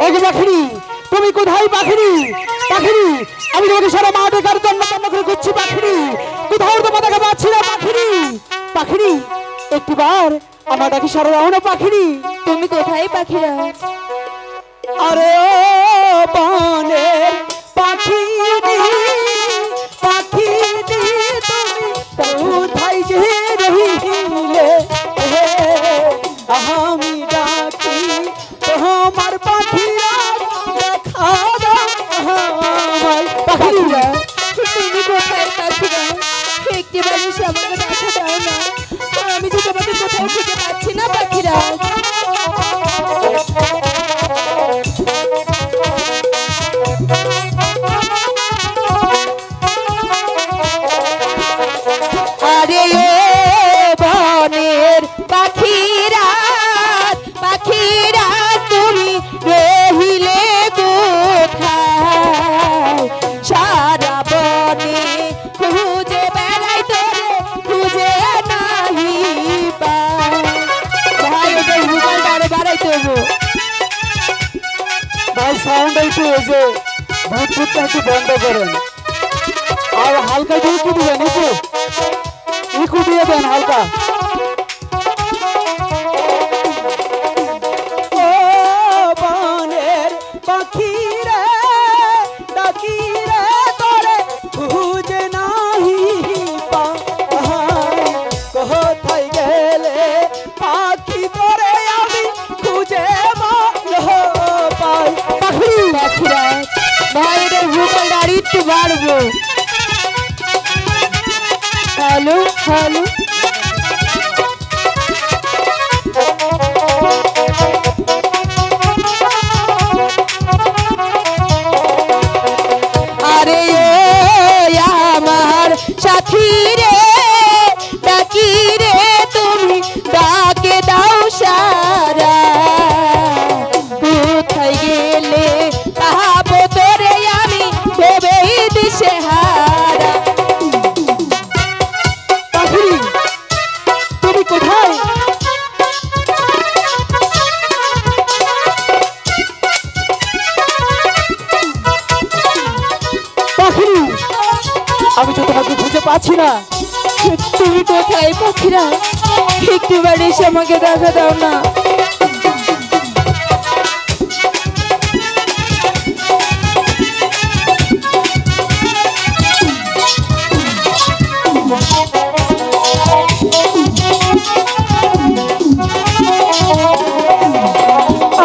ওগো পাখিরি তুমি কোথায় পাখিরি পাখিরি আমি তোমাকে সারা মাঠে কার জন্য জন্য করে খুঁজছি পাখিরি কোথাও তোমার দেখা পাচ্ছি না পাখিরি পাখিরি একটিবার আমার ডাকি সারা দাও না পাখিরি তুমি কোথায় পাখিরা আরে বনের একটি সে আমাকে দেখা ভাই সাউন্ড একটু ওই যে ভূত ভূতটা একটু বন্ধ করেন আর হালকা একটু ইকু দিবেন ইকু ইকু দিয়ে দেন হালকা একটু বাড়বো হ্যালো হ্যালো। পাচ্ছি না। তুমি কোথায় পাখিরা একটু বাড়ি এসে আমাকে দেখা দাও না।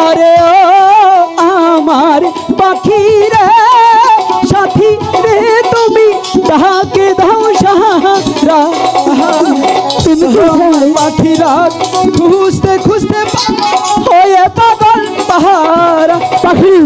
আরে ও আমার পাখি রে সাথী রে তাহাকে দাও সাহারা তুমি কোথায় পাখি রাত খুঁজতে খুঁজতে হয়ে পাগল পাহারা পাখি